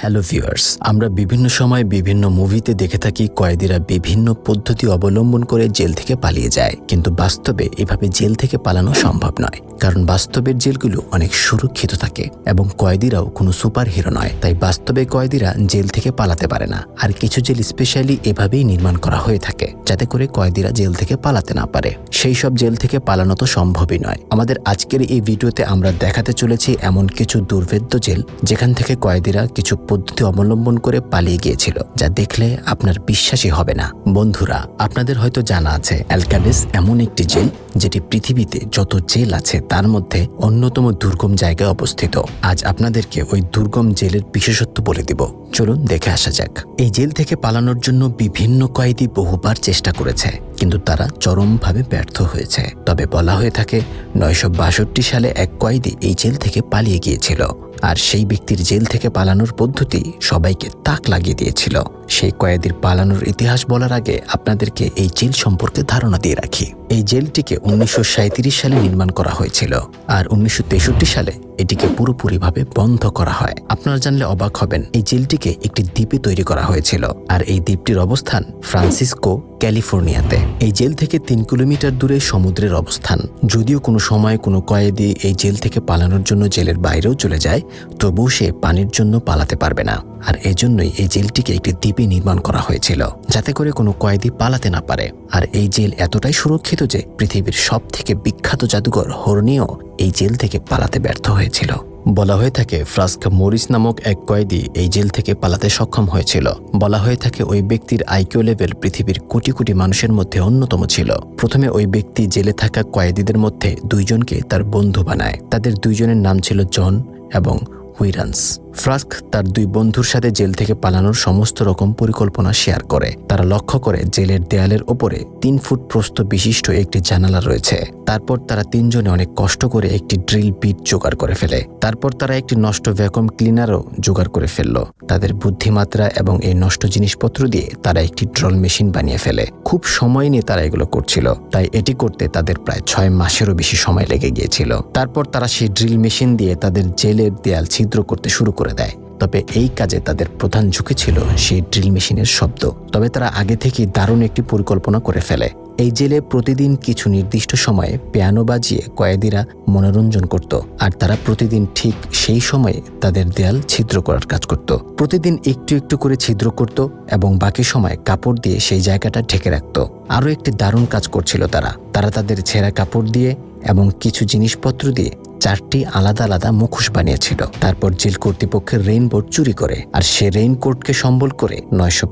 Hello viewers আমরা বিভিন্ন সময় বিভিন্ন মুভিতে দেখে থাকি কয়েদিরা বিভিন্ন পদ্ধতি অবলম্বন করে জেল থেকে পালিয়ে যায়। কিন্তু বাস্তবে এভাবে জেল থেকে পালানো সম্ভব নয়। কারণ বাস্তবের জেলগুলো অনেক সুরক্ষিত থাকে এবং কয়েদিরাও কোনো সুপার হিরো নয়। তাই বাস্তবে কয়েদিরা জেল থেকে পালাতে পারে না। আর কিছু জেল স্পেশালি এভাবেই নির্মাণ করা হয়ে থাকে, যাতে করে কয়েদিরা জেল থেকে পালাতে না পারে। সেই সব জেল থেকে পালানো তো সম্ভবই নয়। আমাদের আজকের এই ভিডিওতে আমরা দেখাতে চলেছি এমন কিছু দুর্ভেদ্য জেল, যেখান থেকে কয়েদিরা কিছু পদ্ধতি অবলম্বন করে পালিয়ে গিয়েছিল, যা দেখলে আপনার বিশ্বাসই হবে না। বন্ধুরা, আপনাদের হয়তো জানা আছে অ্যালকাডেস এমন একটি জেল, যেটি পৃথিবীতে যত জেল আছে, তার মধ্যে অন্যতম দুর্গম জায়গায় অবস্থিত। আজ আপনাদেরকে ওই দুর্গম জেলের বিশেষত্ব বলে দিব। চলুন দেখে আসা যাক। এই জেল থেকে পালানোর জন্য বিভিন্ন কয়েদি বহুবার চেষ্টা করেছে, কিন্তু তারা চরমভাবে ব্যর্থ হয়েছে। তবে বলা হয়ে থাকে, নয়শো বাষট্টি সালে এক কয়েদি এই জেল থেকে পালিয়ে গিয়েছিল। আর সেই ব্যক্তির জেল থেকে পালানোর পদ্ধতি সবাইকে তাক লাগিয়ে দিয়েছিল। সেই কয়েদির পালানোর ইতিহাস বলার আগে আপনাদেরকে এই জেল সম্পর্কে ধারণা দিয়ে রাখি। এই জেলটিকে উনিশশো সাঁইত্রিশ সালে নির্মাণ করা হয়েছিল আর উনিশশো তেষট্টি সালে এটিকে পুরোপুরিভাবে বন্ধ করা হয়। আপনারা জানলে অবাক হবেন, এই জেলটিকে একটি দ্বীপে তৈরি করা হয়েছিল আর এই দ্বীপটির অবস্থান ফ্রান্সিসকো, ক্যালিফোর্নিয়াতে। এই জেল থেকে তিন কিলোমিটার দূরে সমুদ্রের অবস্থান। যদিও কোনো সময় কোনো কয়েদি এই জেল থেকে পালানোর জন্য জেলের বাইরেও চলে যায়, তবুও সে পানির জন্য পালাতে পারবে না। আর এজন্যই এই জেলটিকে একটি দ্বীপে নির্মাণ করা হয়েছিল, যাতে করে কোনো কয়েদি পালাতে না পারে। আর এই জেল এতটাই সুরক্ষিত যে পৃথিবীর সব থেকে বিখ্যাত জাদুঘর হর্নিও এই জেল থেকে পালাতে ব্যর্থ হয়েছিল। বলা হয়ে থাকে, ফ্রাস্ক মরিস নামক এক কয়েদি এই জেল থেকে পালাতে সক্ষম হয়েছিল। বলা হয়ে থাকে, ওই ব্যক্তির আইকিউ লেভেল পৃথিবীর কোটি কোটি মানুষের মধ্যে অন্যতম ছিল। প্রথমে ওই ব্যক্তি জেলে থাকা কয়েদিদের মধ্যে দুইজনকে তার বন্ধু বানায়। তাদের দুইজনের নাম ছিল জন এবং হুইরান্স। ফ্রাস্ক তার দুই বন্ধুর সাথে জেল থেকে পালানোর সমস্ত রকম পরিকল্পনা শেয়ার করে। তারা লক্ষ্য করে জেলের দেয়ালের ওপরে তিন ফুট প্রস্ত বিশিষ্ট একটি জানালা রয়েছে। তারপর তারা তিনজনে অনেক কষ্ট করে একটি ড্রিল বিট জোগাড় করে ফেলে। তারপর তারা একটি নষ্ট ভ্যাকুম ক্লিনারও জোগাড় করে ফেলল। তাদের বুদ্ধিমাত্রা এবং এই নষ্ট জিনিসপত্র দিয়ে তারা একটি ড্রল মেশিন বানিয়ে ফেলে। খুব সময় নিয়ে তারা এগুলো করছিল। তাই এটি করতে তাদের প্রায় ছয় মাসেরও বেশি সময় লেগে গিয়েছিল। তারপর তারা সেই ড্রিল মেশিন দিয়ে তাদের জেলের দেয়াল ছিদ্র করতে শুরু করে দেয়। তবে এই কাজে তাদের প্রধান ঝুঁকি ছিল সেই ড্রিল মেশিনের শব্দ। তবে তারা আগে থেকেই দারুণ একটি পরিকল্পনা করে ফেলে। এই জেলে প্রতিদিন কিছু নির্দিষ্ট সময়ে পিয়ানো বাজিয়ে কয়েদিরা মনোরঞ্জন করত। আর তারা প্রতিদিন ঠিক সেই সময়ে তাদের দেয়াল ছিদ্র করার কাজ করত। প্রতিদিন একটু একটু করে ছিদ্র করত এবং বাকি সময় কাপড় দিয়ে সেই জায়গাটা ঢেকে রাখত। আরও একটি দারুণ কাজ করছিল তারা। তারা তাদের ছেঁড়া কাপড় দিয়ে এবং কিছু জিনিসপত্র দিয়ে চারটি আলাদা আলাদা মুখোশ বানিয়েছিল। তারপর জেল কর্তৃপক্ষের রেইনবোট চুরি করে আর সে রেইনকোটকে সম্বল করে নয়শো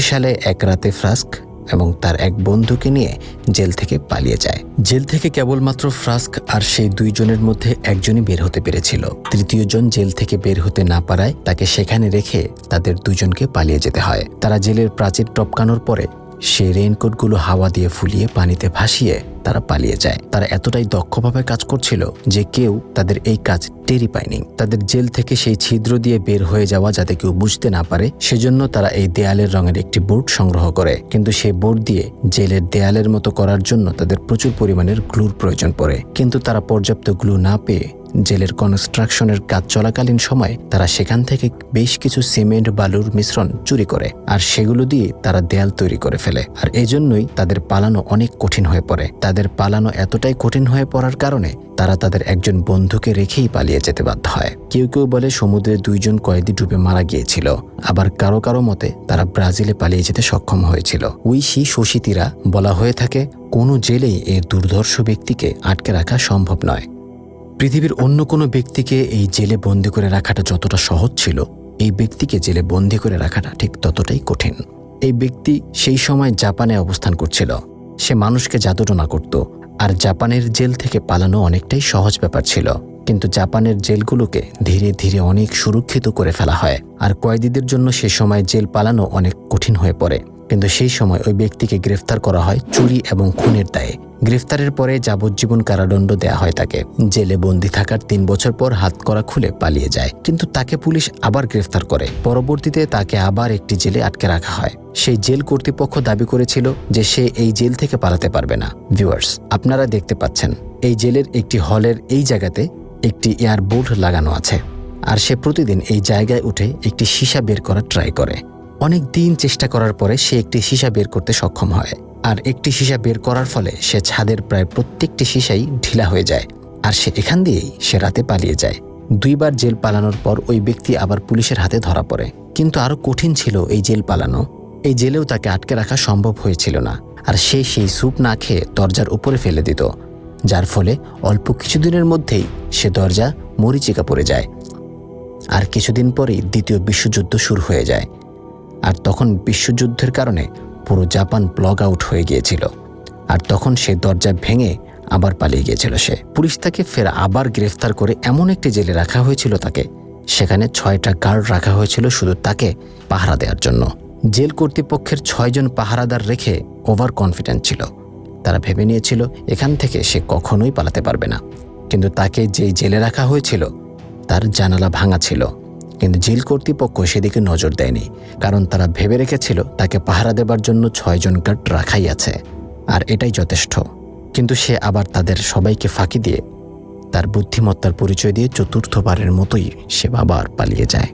সালে এক রাতে ফ্রাস্ক এবং তার এক বন্ধুকে নিয়ে জেল থেকে পালিয়ে যায়। জেল থেকে কেবলমাত্র ফ্রাস্ক আর সেই দুইজনের মধ্যে একজনই বের হতে পেরেছিল। তৃতীয় জন জেল থেকে বের হতে না পারায় তাকে সেখানে রেখে তাদের দুজনকে পালিয়ে যেতে হয়। তারা জেলের প্রাচীর টপকানোর পরে সেই রেইনকোটগুলো হাওয়া দিয়ে ফুলিয়ে পানিতে ভাসিয়ে তারা পালিয়ে যায়। তারা এতটাই দক্ষভাবে কাজ করছিল যে কেউ তাদের এই কাজ টেরি পায়নি। তাদের জেল থেকে সেই ছিদ্র দিয়ে বের হয়ে যাওয়া যাতে কেউ বুঝতে না পারে, সেজন্য তারা এই দেয়ালের রঙের একটি বোর্ড সংগ্রহ করে। কিন্তু সেই বোর্ড দিয়ে জেলের দেয়ালের মতো করার জন্য তাদের প্রচুর পরিমাণের গ্লুর প্রয়োজন পড়ে। কিন্তু তারা পর্যাপ্ত গ্লু না পেয়ে জেলের কনস্ট্রাকশনের কাজ চলাকালীন সময় তারা সেখান থেকে বেশ কিছু সিমেন্ট, বালুর মিশ্রণ চুরি করে আর সেগুলো দিয়ে তারা দেয়াল তৈরি করে ফেলে। আর এজন্যই তাদের পালানো অনেক কঠিন হয়ে পড়ে। তাদের পালানো এতটাই কঠিন হয়ে পড়ার কারণে তারা তাদের একজন বন্ধুকে রেখেই পালিয়ে যেতে বাধ্য হয়। কেউ কেউ বলে সমুদ্রে দুইজন কয়েদি ডুবে মারা গিয়েছিল। আবার কারও কারও মতে তারা ব্রাজিলে পালিয়ে যেতে সক্ষম হয়েছিল। উইশি শশীতিরা বলা হয়ে থাকে, কোনো জেলেই এর দুর্ধর্ষ ব্যক্তিকে আটকে রাখা সম্ভব নয়। পৃথিবীর অন্য কোনো ব্যক্তিকে এই জেলে বন্দি করে রাখাটা যতটা সহজ ছিল, এই ব্যক্তিকে জেলে বন্দি করে রাখাটা ঠিক ততটাই কঠিন। এই ব্যক্তি সেই সময় জাপানে অবস্থান করছিল। সে মানুষকে জাদুটনা করত, আর জাপানের জেল থেকে পালানো অনেকটাই সহজ ব্যাপার ছিল। কিন্তু জাপানের জেলগুলোকে ধীরে ধীরে অনেক সুরক্ষিত করে ফেলা হয়, আর কয়েদিদের জন্য সে সময় জেল পালানো অনেক কঠিন হয়ে পড়ে। কিন্তু সেই সময় ওই ব্যক্তিকে গ্রেফতার করা হয় চুরি এবং খুনের দায়ে। গ্রেফতারের পরে যাবজ্জীবন কারাদণ্ড দেয়া হয় তাকে। জেলে বন্দি থাকার তিন বছর পর হাত করা খুলে পালিয়ে যায়। কিন্তু তাকে পুলিশ আবার গ্রেফতার করে। পরবর্তীতে তাকে আবার একটি জেলে আটকে রাখা হয়। সেই জেল কর্তৃপক্ষ দাবি করেছিল যে সে এই জেল থেকে পালাতে পারবে না। ভিউয়ার্স, আপনারা দেখতে পাচ্ছেন, এই জেলের একটি হলের এই জায়গাতে একটি এয়ারবোর্ড লাগানো আছে। আর সে প্রতিদিন এই জায়গায় উঠে একটি সীসা বের করার ট্রাই করে। অনেক দিন চেষ্টা করার পরে সে একটি সীসা বের করতে সক্ষম হয়। আর একটি সীসা বের করার ফলে সে ছাদের প্রায় প্রত্যেকটি সীসাই ঢিলা হয়ে যায়। আর সে এখান দিয়েই সে রাতে পালিয়ে যায়। দুইবার জেল পালানোর পর ওই ব্যক্তি আবার পুলিশের হাতে ধরা পড়ে। কিন্তু আরও কঠিন ছিল এই জেল পালানো। এই জেলেও তাকে আটকে রাখা সম্ভব হয়েছিল না। আর সে সেই স্যুপ না খেয়ে দরজার উপরে ফেলে দিত। যার ফলে অল্প কিছুদিনের মধ্যেই সে দরজা মরিচিকা পড়ে যায়। আর কিছুদিন পরেই দ্বিতীয় বিশ্বযুদ্ধ শুরু হয়ে যায়। আর তখন বিশ্বযুদ্ধের কারণে পুরো জাপান ব্লগ আউট হয়ে গিয়েছিল। আর তখন সে দরজা ভেঙে আবার পালিয়ে গিয়েছিল সে। পুলিশ তাকে ফের আবার গ্রেফতার করে এমন একটি জেলে রাখা হয়েছিল তাকে। সেখানে ছয়টা গার্ড রাখা হয়েছিল শুধু তাকে পাহারা দেওয়ার জন্য। জেল কর্তৃপক্ষের ছয়জন পাহারাদার রেখে ওভার কনফিডেন্ট ছিল। তারা ভেবে নিয়েছিল, এখান থেকে সে কখনোই পালাতে পারবে না। কিন্তু তাকে যেই জেলে রাখা হয়েছিল, তার জানালা ভাঙা ছিল। কিন্তু জেল কর্তৃপক্ষ সেদিকে নজর দেয়নি, কারণ তারা ভেবে রেখেছিল তাকে পাহারা দেবার জন্য ছয়জন গার্ড রাখাই আছে, আর এটাই যথেষ্ট। কিন্তু সে আবার তাদের সবাইকে ফাঁকি দিয়ে তার বুদ্ধিমত্তার পরিচয় দিয়ে চতুর্থবারের মতোই সে বাবার পালিয়ে যায়।